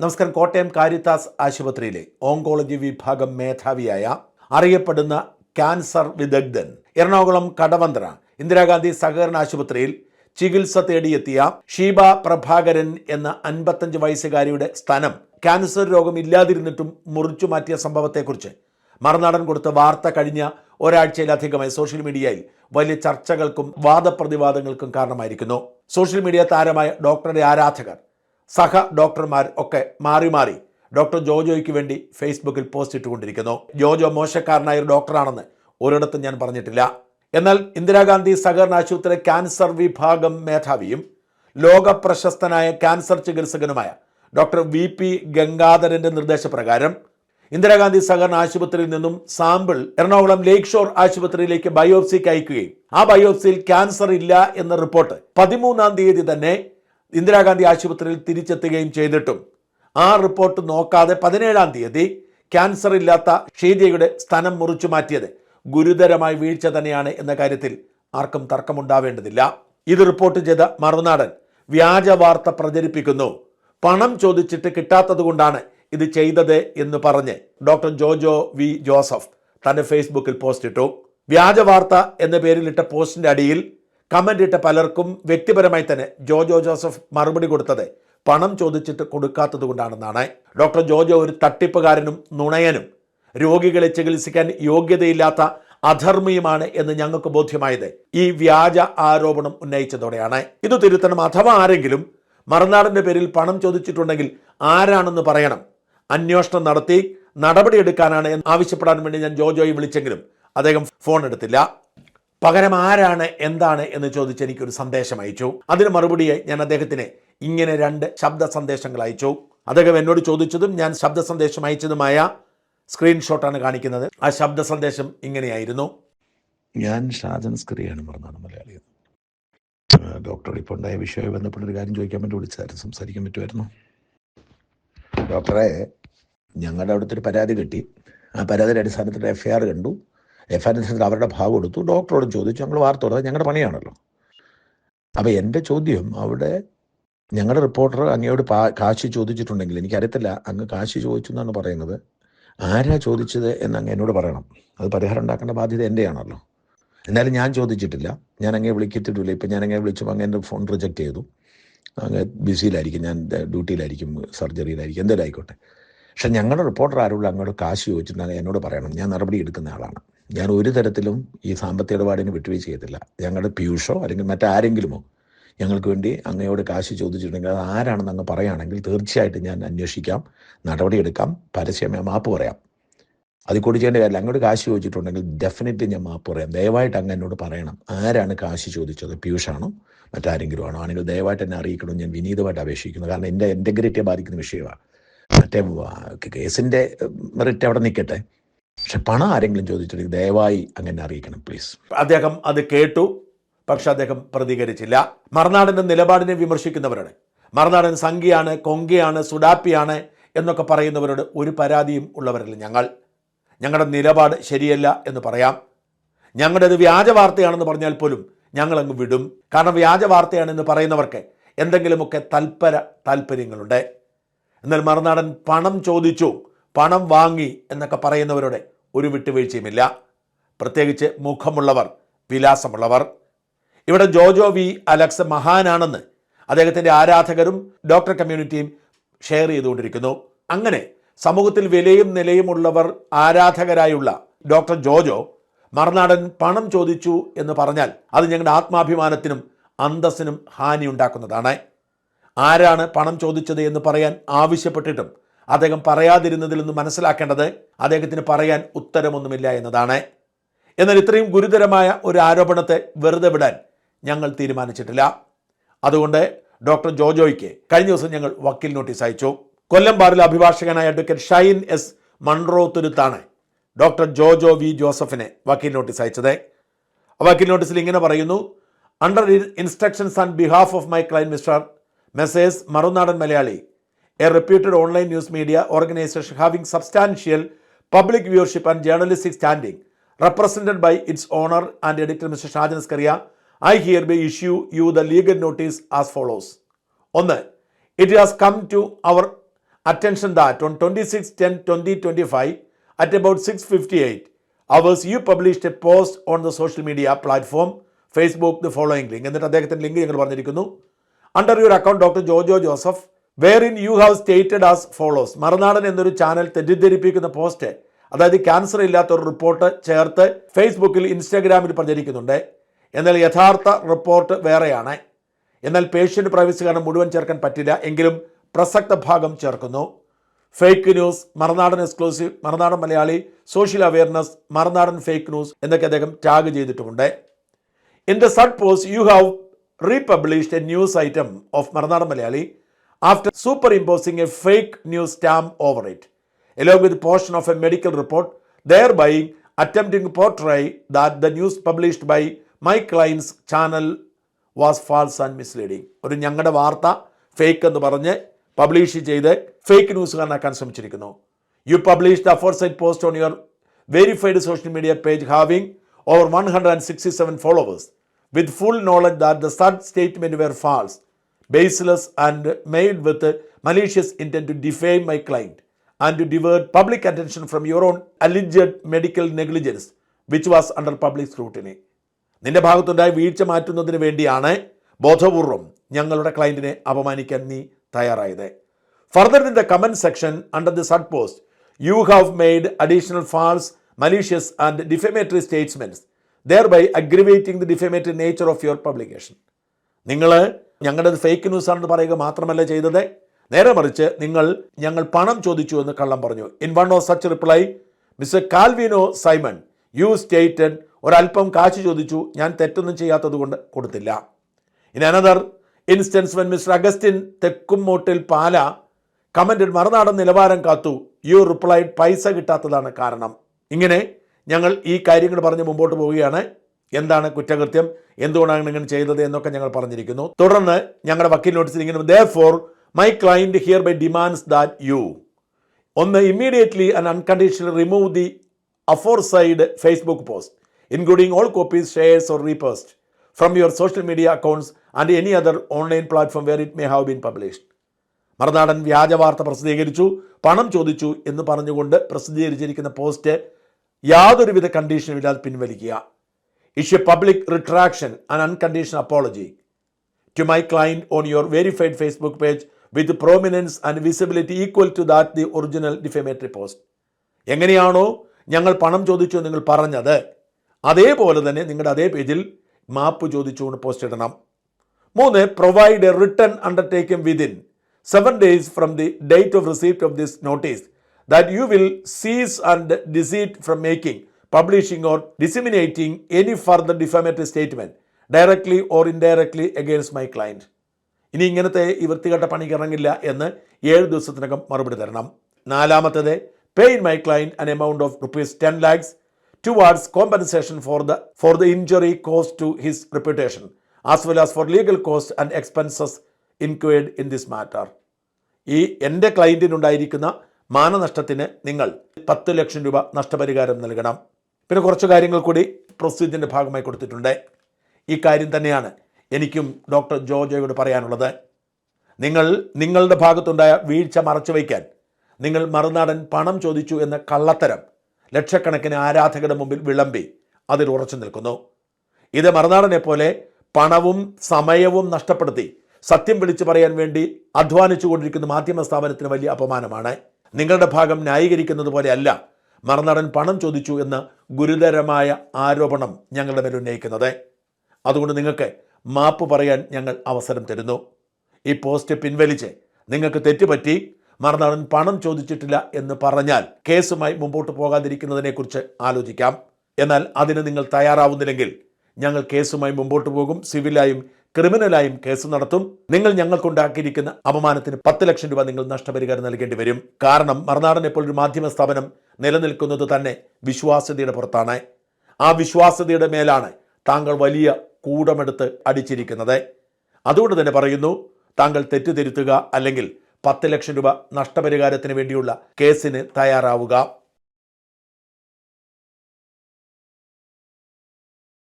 നമസ്കാരം. കോട്ടയം കാരിത്താസ് ആശുപത്രിയിലെ ഓങ്കോളജി വിഭാഗം മേധാവിയായ അറിയപ്പെടുന്ന ക്യാൻസർ വിദഗ്ധൻ എറണാകുളം കടവന്ത്ര ഇന്ദിരാഗാന്ധി സഹകരണ ആശുപത്രിയിൽ ചികിത്സ തേടിയെത്തിയ ഷീബ പ്രഭാകരൻ എന്ന അൻപത്തഞ്ച് വയസ്സുകാരിയുടെ സ്ഥാനം ക്യാൻസർ രോഗം ഇല്ലാതിരുന്നിട്ടും മുറിച്ചു മാറ്റിയ സംഭവത്തെക്കുറിച്ച് മറുനാടൻ കൊടുത്ത വാർത്ത കഴിഞ്ഞ ഒരാഴ്ചയിലധികമായി സോഷ്യൽ മീഡിയയിൽ വലിയ ചർച്ചകൾക്കും വാദപ്രതിവാദങ്ങൾക്കും കാരണമായിരിക്കുന്നു. സോഷ്യൽ മീഡിയ താരമായ ഡോക്ടറുടെ ആരാധകർ സഹ ഡോക്ടർമാർ ഒക്കെ മാറി മാറി ഡോക്ടർ ജോജോയ്ക്ക് വേണ്ടി ഫേസ്ബുക്കിൽ പോസ്റ്റ് ഇട്ടുകൊണ്ടിരിക്കുന്നു. ജോജോ മോശക്കാരനായ ഒരു ഡോക്ടറാണെന്ന് ഒരിടത്തും ഞാൻ പറഞ്ഞിട്ടില്ല. എന്നാൽ ഇന്ദിരാഗാന്ധി സഹകരണ ആശുപത്രി ക്യാൻസർ വിഭാഗം മേധാവിയും ലോക പ്രശസ്തനായ ക്യാൻസർ ചികിത്സകനുമായ ഡോക്ടർ വി പി ഗംഗാധരന്റെ നിർദ്ദേശപ്രകാരം ഇന്ദിരാഗാന്ധി സഹകരണ ആശുപത്രിയിൽ നിന്നും സാമ്പിൾ എറണാകുളം ലേക്ക് ഷോർ ആശുപത്രിയിലേക്ക് ബയോപ്സിക്ക് അയക്കുകയും ആ ബയോപ്സിയിൽ ക്യാൻസർ ഇല്ല എന്ന റിപ്പോർട്ട് പതിമൂന്നാം തീയതി തന്നെ ഇന്ദിരാഗാന്ധി ആശുപത്രിയിൽ തിരിച്ചെത്തുകയും ചെയ്തിട്ടും. ആ റിപ്പോർട്ട് നോക്കാതെ പതിനേഴാം തീയതി ക്യാൻസർ ഇല്ലാത്ത ഷീജയുടെ സ്ഥലം മുറിച്ചു മാറ്റിയത് ഗുരുതരമായ വീഴ്ച തന്നെയാണ് എന്ന കാര്യത്തിൽ ആർക്കും തർക്കമുണ്ടാവേണ്ടതില്ല. ഇത് റിപ്പോർട്ട് ചെയ്ത മറുനാടൻ വ്യാജ വാർത്ത പ്രചരിപ്പിക്കുന്നു. പണം ചോദിച്ചിട്ട് കിട്ടാത്തതുകൊണ്ടാണ് ഇത് ചെയ്തത് എന്ന് പറഞ്ഞ് ഡോക്ടർ ജോജോ വി. ജോസഫ് തന്റെ ഫേസ്ബുക്കിൽ പോസ്റ്റ് ഇട്ടു വ്യാജ വാർത്ത എന്ന പേരിലിട്ട പോസ്റ്റിന്റെ അടിയിൽ കമന്റ് ഇട്ട പലർക്കും വ്യക്തിപരമായി തന്നെ ജോജോ ജോസഫ് മറുപടി കൊടുത്തത് പണം ചോദിച്ചിട്ട് കൊടുക്കാത്തത് കൊണ്ടാണെന്നാണ്. ഡോക്ടർ ജോജോ ഒരു തട്ടിപ്പുകാരനും നുണയനും. രോഗികളെ ചികിത്സിക്കാൻ യോഗ്യതയില്ലാത്ത അധർമ്മിയുമാണ് എന്ന് ഞങ്ങൾക്ക് ബോധ്യമായത്. ഈ വ്യാജ ആരോപണം ഉന്നയിച്ചതോടെയാണ്. ഇത് തിരുത്തണം അഥവാ ആരെങ്കിലും മറുനാടിന്റെ പേരിൽ പണം ചോദിച്ചിട്ടുണ്ടെങ്കിൽ ആരാണെന്ന് പറയണം. അന്വേഷണം നടത്തി നടപടിയെടുക്കാനാണ് ആവശ്യപ്പെടാൻ വേണ്ടി ഞാൻ ജോജോയെ വിളിച്ചെങ്കിലും അദ്ദേഹം ഫോൺ എടുത്തില്ല. പകരം ആരാണ് എന്താണ് എന്ന് ചോദിച്ച് എനിക്കൊരു സന്ദേശം അയച്ചു. അതിന് മറുപടിയായി ഞാൻ അദ്ദേഹത്തിന് ഇങ്ങനെ രണ്ട് ശബ്ദ സന്ദേശങ്ങൾ അയച്ചു. അദ്ദേഹം എന്നോട് ചോദിച്ചതും ഞാൻ ശബ്ദ സന്ദേശം അയച്ചതുമായ സ്ക്രീൻഷോട്ടാണ് കാണിക്കുന്നത്. ആ ശബ്ദ സന്ദേശം ഇങ്ങനെയായിരുന്നു. ഞാൻ ഷാജൻ സ്ക്രിയാണ് പറഞ്ഞാണ് മലയാളി ഡോക്ടർ ഇപ്പോൾ ഉണ്ടായ വിഷയമായി ബന്ധപ്പെട്ട ഒരു കാര്യം ചോദിക്കാൻ വേണ്ടി വിളിച്ചായിരുന്നു. സംസാരിക്കാൻ പറ്റുമായിരുന്നു. ഡോക്ടറെ ഞങ്ങളുടെ അവിടുത്തെ ഒരു പരാതി കിട്ടി. ആ പരാതിയുടെ അടിസ്ഥാനത്തിൽ എഫ് ഐ ആർ കണ്ടു. എഫ് ആൻഡ് ആർ അടിസ്ഥാനത്തിൽ അവരുടെ ഭാഗം കൊടുത്തു. ഡോക്ടറോട് ചോദിച്ചു ഞങ്ങൾ വാർത്ത കൊടുത്തത് ഞങ്ങളുടെ പണിയാണല്ലോ. അപ്പോൾ എന്റെ ചോദ്യം അവിടെ ഞങ്ങളുടെ റിപ്പോർട്ടർ അങ്ങയോട് പാ കാശ് ചോദിച്ചിട്ടുണ്ടെങ്കിൽ എനിക്കറിയത്തില്ല അങ്ങ് കാശ് ചോദിച്ചു എന്നാണ് പറയുന്നത്. ആരാ ചോദിച്ചത്? എന്ന് അങ്ങ് എന്നോട് പറയണം. അത് പരിഹാരം ഉണ്ടാക്കേണ്ട ബാധ്യത എന്റെയാണല്ലോ എന്നാലും ഞാൻ ചോദിച്ചിട്ടില്ല. ഞാൻ അങ്ങേ വിളിക്കത്തിട്ടില്ല. ഇപ്പം ഞാൻ അങ്ങേ വിളിച്ചപ്പോൾ അങ്ങ് എന്റെ ഫോൺ റിജക്റ്റ് ചെയ്തു. അങ്ങ് ബിസിയിലായിരിക്കും ഞാൻ ഡ്യൂട്ടിയിലായിരിക്കും സർജറിയിലായിരിക്കും എന്തെങ്കിലും ആയിക്കോട്ടെ. പക്ഷെ ഞങ്ങളുടെ റിപ്പോർട്ടർ ആരോടും അങ്ങോട്ട് കാശ് ചോദിച്ചിട്ടുണ്ടെങ്കിൽ എന്നോട് പറയണം. ഞാൻ നടപടി എടുക്കുന്ന ആളാണ്. ഞാൻ ഒരു തരത്തിലും ഈ സാമ്പത്തിക ഇടപാടിന് വിട്ടുവീഴ്ച ചെയ്യത്തില്ല. ഞങ്ങളുടെ പീയൂഷോ അല്ലെങ്കിൽ മറ്റാരെങ്കിലുമോ ഞങ്ങൾക്ക് വേണ്ടി അങ്ങയോട് കാശ് ചോദിച്ചിട്ടുണ്ടെങ്കിൽ അത് ആരാണെന്ന് അങ്ങ് പറയുകയാണെങ്കിൽ തീർച്ചയായിട്ടും ഞാൻ അന്വേഷിക്കാം നടപടിയെടുക്കാം പരസ്യമായി മാപ്പ് പറയാം. അതിൽ കൂടി ചെയ്യേണ്ട കാര്യമില്ല. അങ്ങോട്ട് കാശ് ചോദിച്ചിട്ടുണ്ടെങ്കിൽ ഡെഫിനറ്റ്ലി ഞാൻ മാപ്പ് പറയാം. ദയവായിട്ട് അങ്ങ് എന്നോട് പറയണം. ആരാണ് കാശ് ചോദിച്ചത്? പീയൂഷാണോ? മറ്റാരെങ്കിലും ആണോ ആണെങ്കിൽ ദയവായിട്ട് എന്നെ അറിയിക്കണമെന്ന് ഞാൻ വിനീതമായിട്ട് അപേക്ഷിക്കുന്നു. കാരണം എന്റെ ഇന്റഗ്രിറ്റിയെ ബാധിക്കുന്ന വിഷയമാണ്. മറ്റേ കേസിന്റെ മെറിറ്റ് അവിടെ നിൽക്കട്ടെ. പക്ഷെ പണം ആരെങ്കിലും ചോദിച്ചിട്ടുണ്ടെങ്കിൽ ദയവായി അങ്ങനെ അറിയിക്കണം പ്ലീസ് അദ്ദേഹം അത് കേട്ടു പക്ഷെ അദ്ദേഹം പ്രതികരിച്ചില്ല. മറുനാടിന്റെ നിലപാടിനെ വിമർശിക്കുന്നവരാണ്. മറുനാടൻ സംഖ്യയാണ് കൊങ്കയാണ് സുഡാപ്പിയാണ് എന്നൊക്കെ പറയുന്നവരോട് ഒരു പരാതിയും ഉള്ളവരല്ല ഞങ്ങൾ. ഞങ്ങളുടെ നിലപാട് ശരിയല്ല എന്ന് പറയാം. ഞങ്ങളുടെ ഒരു വ്യാജ വാർത്തയാണെന്ന് പറഞ്ഞാൽ പോലും ഞങ്ങളങ്ങ് വിടും. കാരണം വ്യാജ വാർത്തയാണെന്ന് പറയുന്നവർക്ക് എന്തെങ്കിലുമൊക്കെ തൽപര താല്പര്യങ്ങളുണ്ട്. എന്നാൽ മറുനാടൻ പണം ചോദിച്ചു പണം വാങ്ങി എന്നൊക്കെ പറയുന്നവരുടെ ഒരു വിട്ടുവീഴ്ചയുമില്ല. പ്രത്യേകിച്ച് മുഖമുള്ളവർ വിലാസമുള്ളവർ. ഇവിടെ ജോജോ വി അലക്സ് മഹാനാണെന്ന് അദ്ദേഹത്തിന്റെ ആരാധകരും ഡോക്ടർ കമ്മ്യൂണിറ്റിയും ഷെയർ ചെയ്തുകൊണ്ടിരിക്കുന്നു. അങ്ങനെ സമൂഹത്തിൽ വിലയും നിലയുമുള്ളവർ ആരാധകരായുള്ള ഡോക്ടർ ജോജോ മറുനാടൻ പണം ചോദിച്ചു എന്ന് പറഞ്ഞാൽ അത് ഞങ്ങളുടെ ആത്മാഭിമാനത്തിനും അന്തസ്സിനും ഹാനി ഉണ്ടാക്കുന്നതാണ് ആരാണ് പണം ചോദിച്ചത് എന്ന് പറയാൻ ആവശ്യപ്പെട്ടിട്ടും അദ്ദേഹം പറയാതിരുന്നതിൽ നിന്ന് മനസ്സിലാക്കേണ്ടത് അദ്ദേഹത്തിന് പറയാൻ ഉത്തരമൊന്നുമില്ല എന്നതാണ്. എന്നാൽ ഇത്രയും ഗുരുതരമായ ഒരു ആരോപണത്തെ വെറുതെ വിടാൻ ഞങ്ങൾ തീരുമാനിച്ചിട്ടില്ല. അതുകൊണ്ട് ഡോക്ടർ ജോജോയ്ക്ക് കഴിഞ്ഞ ദിവസം ഞങ്ങൾ വക്കീൽ നോട്ടീസ് അയച്ചു. കൊല്ലം ബാറിലെ അഭിഭാഷകനായ അഡ്വക്കേറ്റ് ഷൈൻ എസ് മൺറോ തുരുത്താണ് ഡോക്ടർ ജോജോ വി ജോസഫിനെ വക്കീൽ നോട്ടീസ് അയച്ചത്. വക്കീൽ നോട്ടീസിൽ ഇങ്ങനെ പറയുന്നു under instructions and behalf of my client Mister Messrs Marunadan Malayali a reputed online news media organisation having substantial public viewership and journalistic standing represented by its owner and editor Mister Shajan Skaria I hereby issue you the legal notice as follows ഒന്ന് it has come to our attention that on 26 10 2025 at about 6:58 hours you published a post on the social media platform Facebook the following link. എന്നിട്ട് അദ്ദേഹത്തിന്റെ link ഞങ്ങൾ പറഞ്ഞിരിക്കുന്നു. Under your account doctor Jojo Joseph where in you have stated as follows Marunadan എന്നൊരു channel തെറ്റിദ്ധരിപ്പിക്കുന്ന post അതായത് cancer ഇല്ലാത്ത ഒരു report ചേർത്ത് ഫേസ്ബുക്കിൽ ഇൻസ്റ്റാഗ്രാമിൽ പ്രചരിക്കുന്നുണ്ട്. എന്നാൽ യഥാർത്ഥ റിപ്പോർട്ട് വേറെയാണ്. എന്നാൽ പേഷ്യന്റ് പ്രൈവസി കാരണം മുഴുവൻ ചേർക്കാൻ പറ്റില്ല എങ്കിലും പ്രസക്ത ഭാഗം ചേർക്കുന്നു. Fake news Marunadan exclusive Marunadan Malayali social awareness Marunadan fake news എന്നൊക്കെ അദ്ദേഹം tag ചെയ്തിട്ടുമുണ്ട്. In the said post you have republished a news item of Marunadan Malayali after superimposing a fake news stamp over it, along with portion of a medical report, thereby attempting to portray that the news published by my client's channel was false and misleading. ഒരു ഞങ്ങളുടെ വാർത്ത fake എന്ന് പറഞ്ഞ് publish ചെയ്ത് fake ന്യൂസുകാരനാക്കാൻ ശ്രമിച്ചിരിക്കുന്നു you publish the aforesaid post on your verified social media page having over 167 followers with full knowledge that the said statement were false, baseless, and made with a malicious intent to defame my client and to divert public attention from your own alleged medical negligence, which was under public scrutiny. നിന്റെ ഭാഗത്തുണ്ടായ വീഴ്ച മാറ്റുന്നതിന് വേണ്ടിയാണ് ബോധപൂർവം ഞങ്ങളുടെ ക്ലയന്റിനെ അപമാനിക്കാൻ നീ തയ്യാറായത് further in the comment section under the said post you have made additional false malicious and defamatory statements thereby aggravating the defamatory nature of your publication നിങ്ങൾ ഞങ്ങളുടെ ഫേക്ക് ന്യൂസ് ആണെന്ന് പറയുക മാത്രമല്ല ചെയ്തത്. നേരെ മറിച്ച് നിങ്ങൾ ഞങ്ങൾ പണം ചോദിച്ചു എന്ന് കള്ളം പറഞ്ഞു. In one of such reply Mister Calvino Simon you stated ഒരല്പം കാശ് ചോദിച്ചു ഞാൻ തെറ്റൊന്നും ചെയ്യാത്തത് കൊണ്ട് കൊടുത്തില്ല. In another instance when Mister Augustine Thekkummottil Pala commented Marunadan നിലവാരം കാത്തു യു റിപ്ലൈഡ് പൈസ കിട്ടാത്തതാണ് കാരണം. ഇങ്ങനെ ഞങ്ങൾ ഈ കാര്യങ്ങൾ പറഞ്ഞ് മുമ്പോട്ട് പോവുകയാണ്. എന്താണ് കുറ്റകൃത്യം? എന്തുകൊണ്ടാണ് ഇങ്ങനെ ചെയ്തത് എന്നൊക്കെ ഞങ്ങൾ പറഞ്ഞിരിക്കുന്നു. തുടർന്ന് ഞങ്ങളുടെ വക്കീൽ നോട്ടീസിൽ ഇങ്ങനെ therefore my client hereby demands that you ഒന്ന് immediately and unconditional remove the aforesaid Facebook post including all copies shares or repost from your social media accounts and any other online platform where it may have been published Marunadan വ്യാജ വാർത്ത പ്രസിദ്ധീകരിച്ചു പണം ചോദിച്ചു എന്ന് പറഞ്ഞുകൊണ്ട് പ്രസിദ്ധീകരിച്ചിരിക്കുന്ന post യാതൊരുവിധ കണ്ടീഷനും ഇല്ലാതെ പിൻവലിക്കുക. Issue public retraction and unconditional apology to my client on your verified Facebook page with prominence and visibility equal to that the original defamatory post എങ്ങനെയാണോ ഞങ്ങൾ പണം ചോദിച്ചു നിങ്ങൾ പറഞ്ഞത്. അതേപോലെ തന്നെ നിങ്ങളുടെ അതേ പേജിൽ മാപ്പ് ചോദിച്ചുകൊണ്ട് പോസ്റ്റ് ഇടണം. മൂന്ന് provide a return undertaken within seven days from the date of receipt of this notice that you will cease and desist from making publishing or disseminating any further defamatory statement directly or indirectly against my client ഇനി ഇങ്ങനത്തെ ഈ വൃത്തികെട്ട പണിക്ക് ഇറങ്ങില്ല എന്ന് ഏഴ് ദിവസത്തിനകം മറുപടി തരണം. നാലാമത്തേത് pay in my client an amount of rupees ten lakhs towards compensation for the for the injury cause to his reputation as well as for legal cost and expenses incurred in this matter ഈ എന്റെ ക്ലയന്റിനുണ്ടായിരിക്കുന്ന മാനനഷ്ടത്തിന് നിങ്ങൾ പത്ത് ലക്ഷം രൂപ നഷ്ടപരിഹാരം നൽകണം. പിന്നെ കുറച്ച് കാര്യങ്ങൾ കൂടി പ്രൊസീജിയറിന്റെ ഭാഗമായി കൊടുത്തിട്ടുണ്ട്. ഈ കാര്യം തന്നെയാണ് എനിക്കും ഡോക്ടർ ജോജോയോട് പറയാനുള്ളത്. നിങ്ങൾ നിങ്ങളുടെ ഭാഗത്തുണ്ടായ വീഴ്ച മറച്ചു വയ്ക്കാൻ നിങ്ങൾ മറുനാടൻ പണം ചോദിച്ചു എന്ന കള്ളത്തരം ലക്ഷക്കണക്കിന് ആരാധകരുടെ മുമ്പിൽ വിളമ്പി അതിൽ ഉറച്ചു നിൽക്കുന്നു. ഇത് മറുനാടനെ പോലെ പണവും സമയവും നഷ്ടപ്പെടുത്തി സത്യം വിളിച്ചു പറയാൻ വേണ്ടി അധ്വാനിച്ചു കൊണ്ടിരിക്കുന്ന മാധ്യമ സ്ഥാപനത്തിന് വലിയ അപമാനമാണ്. നിങ്ങളുടെ ഭാഗം ന്യായീകരിക്കുന്നത് പോലെയല്ല മറുനാടൻ പണം ചോദിച്ചു എന്ന ഗുരുതരമായ ആരോപണം ഞങ്ങളുടെ മേൽ ഉന്നയിക്കുന്നത്. അതുകൊണ്ട് നിങ്ങൾക്ക് മാപ്പ് പറയാൻ ഞങ്ങൾ അവസരം തരുന്നു. ഈ പോസ്റ്റ് പിൻവലിച്ച് നിങ്ങൾക്ക് തെറ്റുപറ്റി മറുനാടൻ പണം ചോദിച്ചിട്ടില്ല എന്ന് പറഞ്ഞാൽ കേസുമായി മുമ്പോട്ട് പോകാതിരിക്കുന്നതിനെക്കുറിച്ച് ആലോചിക്കാം. എന്നാൽ അതിന് നിങ്ങൾ തയ്യാറാവുന്നില്ലെങ്കിൽ ഞങ്ങൾ കേസുമായി മുമ്പോട്ട് പോകും സിവിലായും ക്രിമിനലായും കേസ് നടത്തും. നിങ്ങൾ ഞങ്ങൾക്കുണ്ടാക്കിയിരിക്കുന്ന അപമാനത്തിന് പത്ത് ലക്ഷം രൂപ നിങ്ങൾ നഷ്ടപരിഹാരം നൽകേണ്ടി വരും. കാരണം മറുനാടൻ ഇപ്പോൾ ഒരു മാധ്യമ സ്ഥാപനം നിലനിൽക്കുന്നത് തന്നെ വിശ്വാസ്യതയുടെ പുറത്താണ്. ആ വിശ്വാസ്യതയുടെ മേലാണ് താങ്കൾ വലിയ കൂടമെടുത്ത് അടിച്ചിരിക്കുന്നത്. അതുകൊണ്ട് തന്നെ പറയുന്നു താങ്കൾ തെറ്റുതിരുത്തുക അല്ലെങ്കിൽ പത്ത് ലക്ഷം രൂപ നഷ്ടപരിഹാരത്തിന് വേണ്ടിയുള്ള കേസിന് തയ്യാറാവുക.